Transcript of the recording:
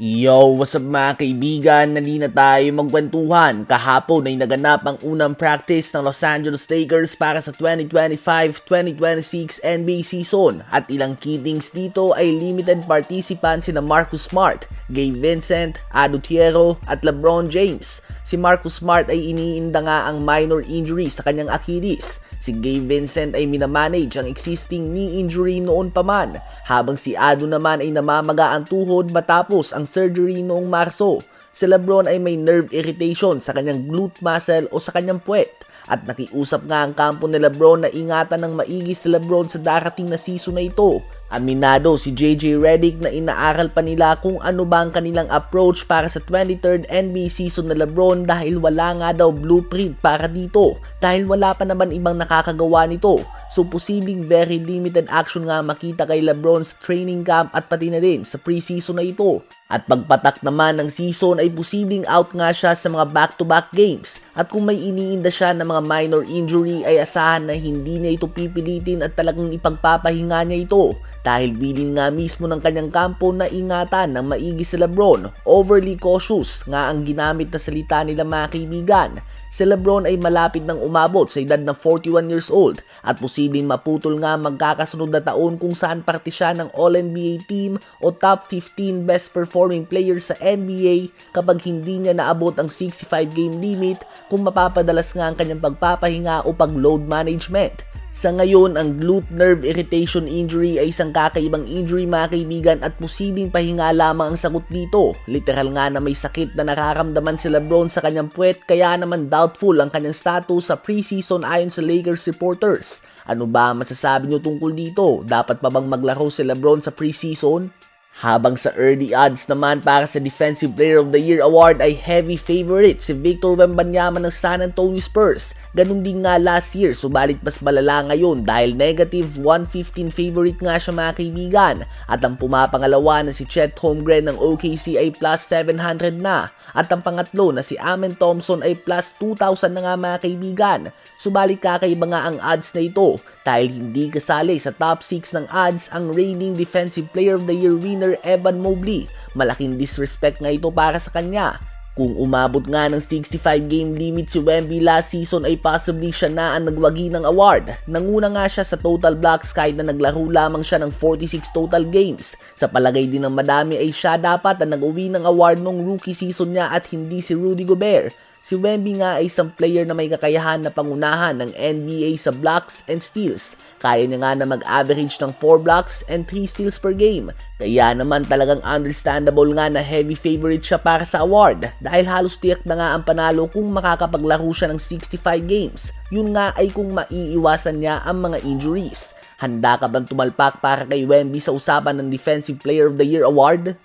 Yo, what's up mga kaibigan? Nali na tayo magkwentuhan. Kahapon ay naganap ang unang practice ng Los Angeles Lakers para sa 2025-2026 NBA season at ilang kiddings dito ay limited participants sina Marcus Smart, Gabe Vincent, Ado Tiero at LeBron James. Si Marcus Smart ay iniinda nga ang minor injury sa kanyang Achilles. Si Gabe Vincent ay minamanage ang existing knee injury noon pa man, habang si Ado naman ay namamaga ang tuhod matapos ang surgery noong Marso. Si Lebron ay may nerve irritation sa kanyang glute muscle o sa kanyang puwet at nakiusap nga ang kampo ni Lebron na ingatan ng maigi si Lebron sa darating na season na ito. Aminado si JJ Redick na inaaral pa nila kung ano ba ang kanilang approach para sa 23rd NBA season na Lebron dahil wala nga daw blueprint para dito dahil wala pa naman ibang nakakagawa nito. So posibleng very limited action nga makita kay Lebron sa training camp at pati na din sa preseason na ito. At pagpatak naman ng season ay posibleng out nga siya sa mga back-to-back games. At kung may iniinda siya ng mga minor injury ay asahan na hindi niya ito pipilitin at talagang ipagpapahinga niya ito. Dahil bilin nga mismo ng kanyang kampo na ingatan ng maigi si Lebron. Overly cautious nga ang ginamit na salita nila mga kaibigan. Si Lebron ay malapit ng umabot sa edad na 41 years old at posibleng maputol nga magkakasunod na taon kung saan parte siya ng All-NBA team o top 15 best performing players sa NBA kapag hindi niya naabot ang 65 game limit kung mapapadalas nga ang kanyang pagpapahinga o pag-load management. Sa ngayon, ang glute nerve irritation injury ay isang kakaibang injury mga kaibigan at posibleng pahinga lamang ang sagot dito. Literal nga na may sakit na nararamdaman si Lebron sa kanyang puwet kaya naman doubtful ang kanyang status sa preseason ayon sa Lakers reporters. Ano ba masasabi nyo tungkol dito? Dapat pa bang maglaro si Lebron sa preseason? Habang sa early odds naman para sa Defensive Player of the Year award ay heavy favorite si Victor Wembanyama ng San Antonio Spurs. Ganun din nga last year subalit mas malala ngayon dahil negative 115 favorite nga siya mga kaibigan. At ang pumapangalawa na si Chet Holmgren ng OKC ay plus 700 na. At ang pangatlo na si Amen Thompson ay plus 2,000 na nga mga kaibigan. Subalit kakaiba nga ang odds na ito dahil hindi kasali sa top 6 ng odds ang reigning Defensive Player of the Year winner Evan Mobley. Malaking disrespect nga ito para sa kanya. Kung umabot nga ng 65 game limit si Wemby last season ay possibly siya na ang nagwagi ng award. Nanguna nga siya sa total blocks kahit na naglaro lamang siya ng 46 total games. Sa palagay din ng madami ay siya dapat ang nag-uwi ng award nung rookie season niya at hindi si Rudy Gobert. Si Wemby nga ay isang player na may kakayahan na pangunahan ng NBA sa blocks and steals. Kaya niya nga na mag-average ng 4 blocks and 3 steals per game. Kaya naman talagang understandable nga na heavy favorite siya para sa award dahil halos tiyak na nga ang panalo kung makakapaglaro siya ng 65 games. Yun nga ay kung maiiwasan niya ang mga injuries. Handa ka bang tumalpak para kay Wemby sa usapan ng Defensive Player of the Year award?